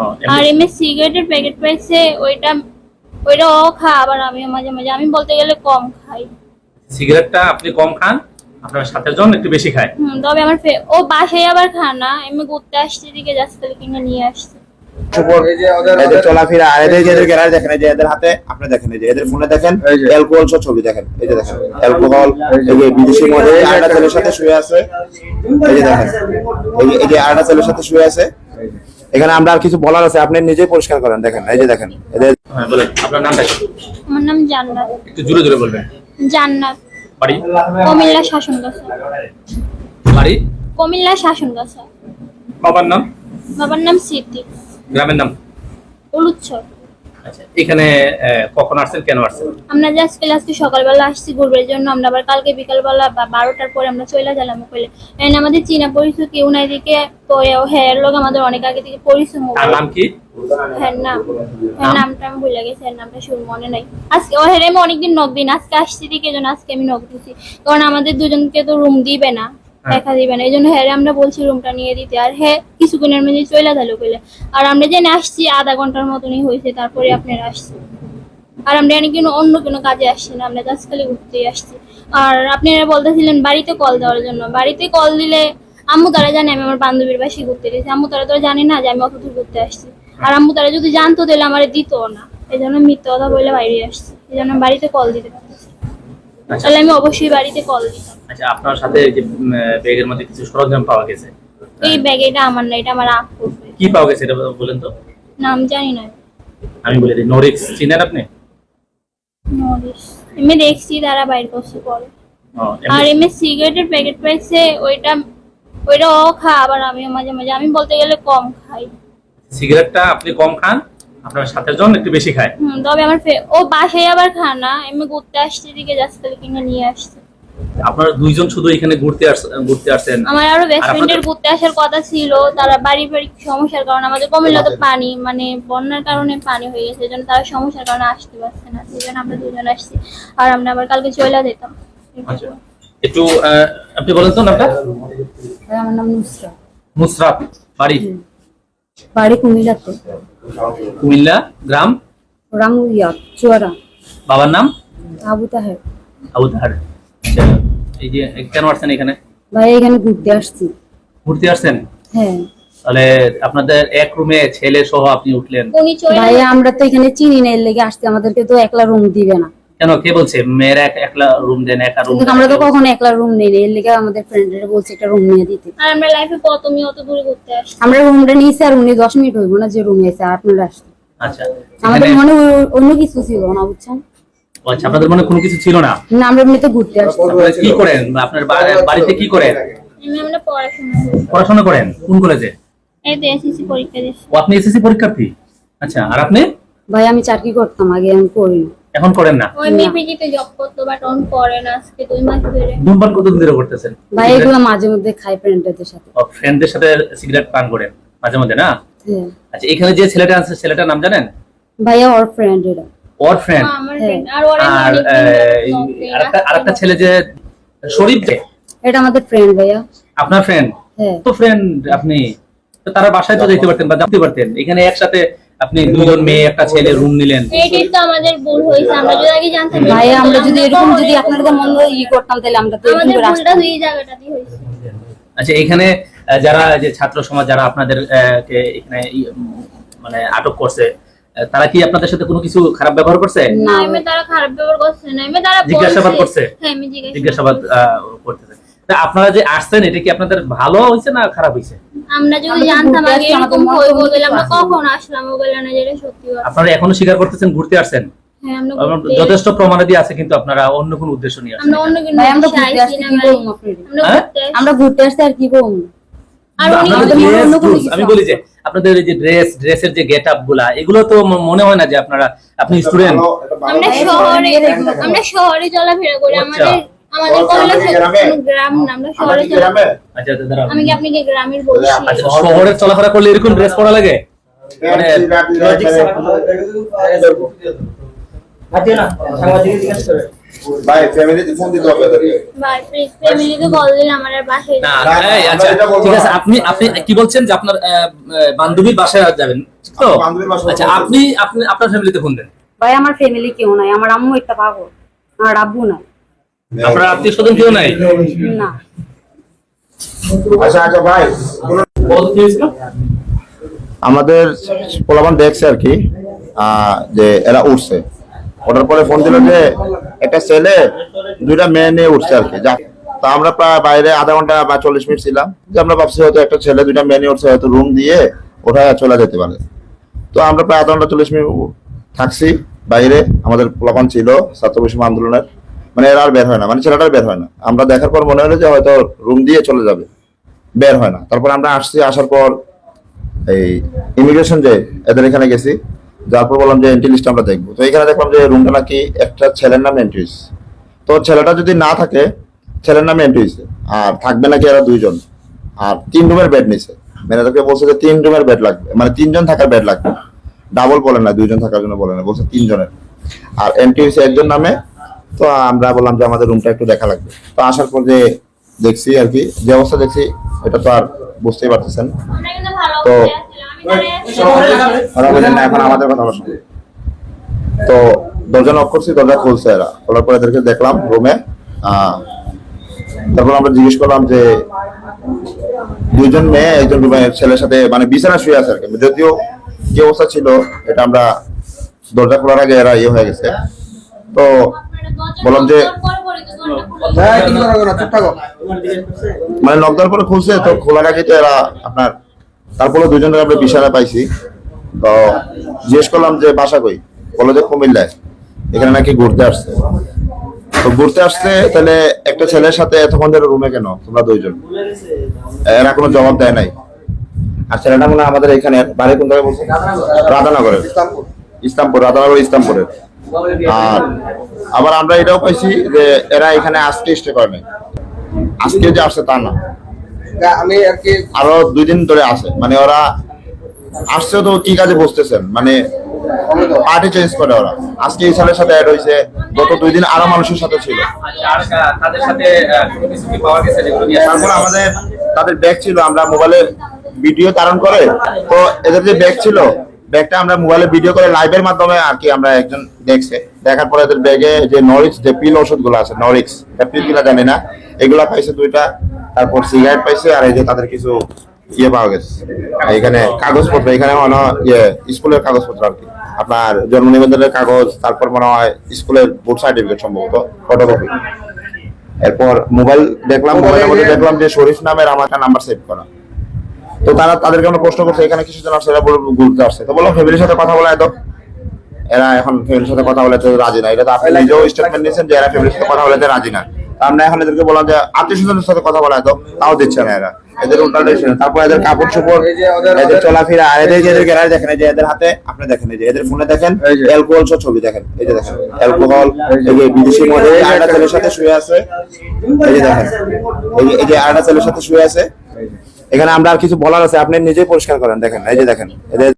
এমনি- আর এমনি সিগারেটের প্যাকেট পাইছে ওইটা ওইটা ও খা আবার আমি মাঝে মাঝে আমি বলতে গেলে কম খাই। সিগারেটটা আপনি কম খান আপনার সাথে জন একটু বেশি খায়। হুম তবে আমার ও বাসায় আবার খায় না এমনি ঘুরতে আসছে দিকে যাচ্ছে তাহলে কিনে নিয়ে আসছে। চলাফেরা আর এদের এদের গ্যালারি দেখেন যে এদের হাতে আপনি দেখেন এই যে এদের ফোনে দেখেন অ্যালকোহল সহ ছবি দেখেন এই যে দেখেন অ্যালকোহল এই যে বিদেশি মধ্যে আরেকটা ছেলের সাথে শুয়ে আছে এই যে দেখেন এই যে এই ছেলের সাথে শুয়ে আছে এখানে আমরা আর কিছু বলার আছে আপনি নিজেই পরিষ্কার করেন দেখেন এই যে দেখেন হ্যাঁ বলেন আপনার নামটা কি? আমার নাম জান্নাত। একটু জোরে জোরে বলবেন। জান্নাত। বাড়ি? কুমিল্লা শাসন গাছা বাড়ি? কুমিল্লা শাসন গাছা বাবার নাম? বাবার নাম সিদ্দিক। গ্রামের নাম? উলুচ্ছর আচ্ছা এখানে কখন আসছেন কেন আসছেন? আমরা আজকে সকালবেলা আসছি ঘুরবার জন্য। আমরা আবার কালকে বিকালবেলা বা বারোটার পরে আমরা চলে গেলাম কইলে এন্ড আমাদের চীনা পরিচয় কেউ নাই দিকে পরে হ্যাঁ লোক আমাদের অনেক আগে থেকে পরিচয় তার নাম কি? হ্যাঁ নাম। হ্যাঁ নামটা আমি ভুলে গেছি এর নামটা শুরু মনে নাই। আজকে ও হ্যাঁ আমি অনেকদিন নক দিন আজকে আসছি দিকে জন্য আজকে আমি নক দিছি। কারণ আমাদের দুজনকে তো রুম দিবে না। দেখা দিবে না। এই জন্য হ্যাঁ আমরা বলছি রুমটা নিয়ে দিতে। আর হ্যাঁ কিছুক্ষণের মধ্যে চলে গেল কইলে। আর আমরা জেনে আসছি আধা ঘণ্টার মতনই হয়েছে তারপরে আপনারা আসছি আর আমরা এখানে কোনো অন্য কোনো কাজে আসছি না আমরা জাস্ট খালি ঘুরতেই আসছি। আর আপনারা বলতেছিলেন বাড়িতে কল দেওয়ার জন্য। বাড়িতে কল দিলে আম্মু তারা জানে আমি আমার বান্ধবীর বাসায় ঘুরতে গেছি। আম্মু তারা তো জানে না যে আমি অত দূর ঘুরতে আসছি। আর আম্মু তারা যদি জানতো তাহলে আমার দিত না। এই জন্য মিথ্যে কথা বলে বাইরে আসছি। এই জন্য বাড়িতে কল দিতে পারছি আচ্ছা। তাহলে আমি অবশ্যই বাড়িতে কল দিতাম। আচ্ছা আপনার সাথে যে ব্যাগের মধ্যে কিছু সরঞ্জাম পাওয়া গেছে? এই ব্যাগ এটা আমার না এটা আমার আপ করবে কি পাওয়া গেছে এটা বলেন তো? নাম জানি না। আমি বলে দিই নরিক্স চিনেন আপনি? নরিস এমনি দেখছি তারা বাইর করছে পরে আর এমনি সিগারেটের প্যাকেট পাইছে ওইটা ওইটা ও খা আবার আমি মাঝে মাঝে আমি বলতে গেলে কম খাই। সিগারেটটা আপনি কম খান আপনার সাথে জন একটু বেশি খায়। তবে আমার ও বাসায় আবার খা না এমনি ঘুরতে আসছে দিকে যাচ্ছে তাহলে কিনে নিয়ে আসছে। আপনারা দুইজন শুধু এখানে ঘুরতে আস- ঘুরতে আসছেন আমার আরও বেস্ট ফ্রেন্ডের ঘুরতে আসার কথা ছিল তারা বাড়ি বাড়ি সমস্যার কারণে আমাদের কুমিল্লাতে পানি মানে বন্যার কারণে পানি হয়ে গেছে এই জন্য তারা সমস্যার কারণে আসতে পারছে না। সেই জন্য আমরা দুজন আসছি। আর আমরা আবার কালকে চলে যেতাম। আচ্ছা। একটু আহ, আপনি বলেন তো নামটা? আমার নাম নুসরা মুসরাত বাড়ি? বাড়ি কুমিল্লাতে। কুমিল্লা গ্রাম? রাঙ্গুইয়া চুয়ারা বাবার নাম? আবু তাহের। আবু তাহার। এই যে কেন আসছেন এখানে? ভাই এখানে ঘুরতে আসছি। ঘুরতে আসছেন? হ্যাঁ। তাহলে আপনাদের এক রুমে ছেলে সহ আপনি উঠলেন। ভাই আমরা তো এখানে চিনি না এর লেগে আসছি আমাদেরকে তো একলা রুম দিবে না। কেন? কে বলছে? মেয়েরা একলা রুম দেন একা রুম আমরা তো কখনো একলা রুম নেই এর লেগে আমাদের ফ্রেন্ডরা বলছে একটা রুম নিয়ে দিতে। আর আমরা লাইফে প্রথমে অত দূরে ঘুরতে আসছি। আমরা রুমটা নিয়েছি আর উনি দশ মিনিট হইব না যে রুমে এসে আপনারা আসছেন আচ্ছা। আমাদের মনে হয় অন্য কিছু ছিল না বুঝছেন? আচ্ছা আপনাদের মনে কোনো কিছু ছিল না? না আমরা এমনিতে ঘুরতে আসছি। আপনারা কি করেন? আপনার বা- বাড়িতে কি করেন? আমি আমরা পড়াশোনা করি। পড়াশোনা করেন? কোন কলেজে? এই তো এসএসসি পরীক্ষা দিচ্ছি। ও আপনি এসএসসি পরীক্ষার্থী? আচ্ছা আর আপনি? ভাই আমি চাকরি করতাম আগে আমি করি না এখন করেন না? ওই মিপিজিতে জব করতো বাট অন করে না আজকে দুই মাস ধরে। ধূমপান কতদিন ধরে করতেছেন? ভাই এগুলো মাঝে মধ্যে খাই ফ্রেন্ডদের সাথে। ফ্রেন্ডদের সাথে সিগারেট পান করেন মাঝে মাঝে না? হ্যাঁ। আচ্ছা এখানে যে ছেলেটা আছে ছেলেটার নাম জানেন? ভাইয়া ওর ফ্রেন্ড এরা ওর ফ্রেন্ড আমার হ্যাঁ। আর আরেকটা ছেলে যে শরীফ যে এটা আমাদের ফ্রেন্ড ভাইয়া। আপনার ফ্রেন্ড হ্যাঁ। তো ফ্রেন্ড আপনি। তো তারা বাসায় তো যেতে পারতেন বা জানতে পারতেন। এখানে একসাথে আপনি দুজন মেয়ে একটা ছেলে রুম নিলেন। এইটাই তো আমাদের ভুল হয়েছে আমরা যদি আগে জানতাম ভাই আমরা যদি এরকম যদি আপনাদের মন ই করতাম তাহলে আমরা তো এরকম আমাদের করে ভুলটা আসতাম। এই জায়গাটাতেই হয়েছে। আচ্ছা এখানে যারা যে ছাত্র সমাজ যারা আপনাদের আহ, কে এখানে মানে আটক করছে তারা কি আপনাদের সাথে কোনো কিছু খারাপ ব্যবহার করছে? না এমনি তারা খারাপ ব্যবহার করছে না এমনি তারা জিজ্ঞাসাবাদ করছে? হ্যাঁ আমি জিজ্ঞাসাবাদ করতেছে। আপনারা যে আসছেন এটা কি আপনাদের ভালো হয়েছে না খারাপ হয়েছে? আমরা যদি জানতাম আগে এরকম হইব তাহলে আমরা কখন আসলাম? ওগুলো না যেটা সত্যি কথা। আপনারা এখনও স্বীকার করতেছেন ঘুরতে আসছেন? হ্যাঁ যথেষ্ট প্রমাণাদি আছে কিন্তু আপনারা অন্য কোনো উদ্দেশ্য নিয়ে আসছেন। আমরা অন্য কোনো ভাই আমরা ঘুরতে আসছি আর কি করব আমি বলি যে আপনাদের এই যে ড্রেস ড্রেসের যে গেট আপগুলা এগুলো তো মনে হয় না যে আপনারা আপনি স্টুডেন্ট আমরা শহরে আমরা শহরে চলাফেরা করি। আচ্ছা। আমাদের আমাদের গ্রাম না আমরা শহরে আচ্ছা আচ্ছা, দাঁড়াও। আমি কি আপনাকে গ্রামের বলছি আচ্ছা শহরের চলাফেরা করলে এরকম ড্রেস পরা লাগে? মানে হাতিয়ে সাংবাদিক জিজ্ঞেস করে। ভাই ফ্যামিলিতে ফোন দিতে হবে ভাই প্লিজ ফ্যামিলিকে কল দিলে আমার আর বাসায় না আচ্ছা ঠিক আছে আপনি আপনি কি বলছেন যে আপনার বান্ধবীর বাসায় যাবেন? ঠিক তো? আচ্ছা আপনি আপনি আপনার ফ্যামিলিতে ফোন দেন। ভাই আমার ফ্যামিলি কেউ নাই আমার আম্মু একটা পাগল আমার আব্বু নাই। আপনার আত্মীয় স্বজন কেউ নাই? না। আচ্ছা আচ্ছা ভাই আমাদের পোলাপান দেখছে আর কি আহ, যে এরা উঠছে। ওঠার পরে ফোন দিল যে একটা ছেলে, দুইটা মেয়ে নিয়ে উঠছে আর কি। তো আমরা প্রায় বাইরে আধা ঘণ্টা বা চল্লিশ মিনিট ছিলাম। যে আমরা ভাবছি হয়তো একটা ছেলে, দুইটা মেয়ে নিয়ে উঠছে, হয়তো রুম দিয়ে ওঠায় চলে যেতে পারে। তো আমরা প্রায় আধা ঘণ্টা, চল্লিশ মিনিট থাকছি বাইরে। আমাদের পোলাপান ছিল, ছাত্র বৈষম্য আন্দোলনের। মানে এরা আর বের হয় না। মানে ছেলেটা বের হয় না। আমরা দেখার পর মনে হলো যে হয়তো রুম দিয়ে চলে যাবে। বের হয় না। তারপর আমরা আসছি, আসার পর এই ইমিগ্রেশন যে এদের এখানে গেছি যার পর বললাম যে এন্ট্রি লিস্ট আমরা দেখব। তো এখানে দেখলাম যে রুমটা নাকি একটা ছেলের নামে এন্ট্রি তো ছেলেটা যদি না থাকে ছেলের নামে এন্ট্রি হয়েছে। আর থাকবে নাকি এরা দুইজন? আর তিন রুমের বেড নিছে। ম্যানেজারকে বলছে যে তিন রুমের বেড লাগবে। মানে তিনজন থাকার বেড লাগবে। ডাবল বলে না দুইজন থাকার জন্য বলে না বলছে তিনজনের। আর এন্ট্রি হয়েছে একজন নামে। তো আমরা বললাম যে আমাদের রুমটা একটু দেখা লাগবে। তো আসার পর যে দেখছি আর কি যে অবস্থা দেখছি এটা তো আর বুঝতেই পারতেছেন। তো- ওরা বললেন না এখন আমাদের কথা তো দরজা নক করছি দরজা খুলছে এরা। খোলার পরে এদেরকে দেখলাম রুমে তারপর আমরা জিজ্ঞেস করলাম যে দুইজন মেয়ে একজন রুমে ছেলের সাথে মানে বিছানা শুয়ে আছে আর কি। যদিও কি অবস্থা ছিল এটা আমরা দরজা খোলার আগে এরা ইয়ে হয়ে গেছে। তো বললাম যে মানে লকডাউন পরে খুলছে তো খোলার আগে তো এরা আপনার তারপরে দুজনের আমরা বিছানা পাইছি। তো জিজ্ঞেস করলাম যে, বাসা কই? বলো যে, কুমিল্লায়। এখানে নাকি ঘুরতে আসছে। তো ঘুরতে আসছে, তাহলে একটা ছেলের সাথে এতক্ষণ ধরে রুমে কেন? তোমরা দুইজন। এরা কোনো জবাব দেয় নাই। আর ছেলেটা মনে আমাদের এখানে বাড়ি কোন জায়গায় বলছে? রাধানগরের। ইসলামপুর রাধানগর ইসলামপুরের আর আবার আমরা এটাও পাইছি যে, এরা এখানে আজকে স্টে করে নাই। আজকে যে আসছে তা না। আমি আর কি আরও দুই দিন ধরে আছে। মানে ওরা আসছে তো কি কাজে বসতেছেন? মানে পার্টি চেঞ্জ করে ওরা। আজকে এই সালের সাথে অ্যাড হয়েছে গত দুই দিন আরও মানুষের সাথে ছিল। আচ্ছা, আর কা- তাদের সাথে আহ, কোনো কিছু কি পাওয়া গেছে যেগুলো নিয়ে তারপর আমাদের তাদের ব্যাগ ছিল আমরা মোবাইলে ভিডিও ধারণ করে তো এদের যে ব্যাগ ছিল ব্যাগটা আমরা মোবাইলে ভিডিও করে লাইভের মাধ্যমে আর কি আমরা একজন দেখছে। দেখার পরে এদের ব্যাগে যে নরিক্স যে পিল ওষুধগুলো আছে নরিক্স পিল কিনা জানি না এগুলা পাইছে দুইটা। তারপর সিগারেট পাইছে আর এই যে তাদের কিছু ইয়ে পাওয়া গেছে। এখানে কাগজপত্র এখানে মনে হয় ইয়ে স্কুলের কাগজপত্র আর কি। আপনার জন্ম নিবন্ধনের কাগজ তারপর মনে হয় স্কুলের বোর্ড সার্টিফিকেট সম্ভবত ফটোকপি এরপর মোবাইল দেখলাম মোবাইলের মধ্যে দেখলাম যে শরীফ নামের আমার একটা নাম্বার সেভ করা। তো তারা তাদেরকে আমরা প্রশ্ন করছে এখানে কিছু জন আসছে এরা বলে ঘুরতে আসছে। তো বললাম ফ্যামিলির সাথে কথা বলা তো এরা এখন ফ্যামিলির সাথে কথা বলাতে রাজি না। এটা তো আপনি নিজেও স্টেটমেন্ট নিয়েছেন যে এরা ফ্যামিলির সাথে কথা বলাতে রাজি না। আমরা এখন এদেরকে বললাম যে আত্মীয় স্বজনের সাথে কথা বলা তো তাও দিচ্ছে না এরা। এদের উল্টাটা তারপর এদের কাপড় চোপড় এই যে ওদের- এদের চলাফেরা আর এদের যে এদের গ্যালারি দেখেন যে এদের হাতে আপনি দেখেন যে এদের ফোনে দেখেন অ্যালকোহল সহ ছবি দেখেন এই যে দেখেন অ্যালকোহল এই যে বিদেশি মধ্যে একটা- ছেলের সাথে শুয়ে আছে এই যে দেখেন এই যে যে ছেলের সাথে শুয়ে আছে। এখানে আমরা আর কিছু বলার আছে আপনি নিজেই পরিষ্কার করেন দেখেন এই যে দেখেন এদের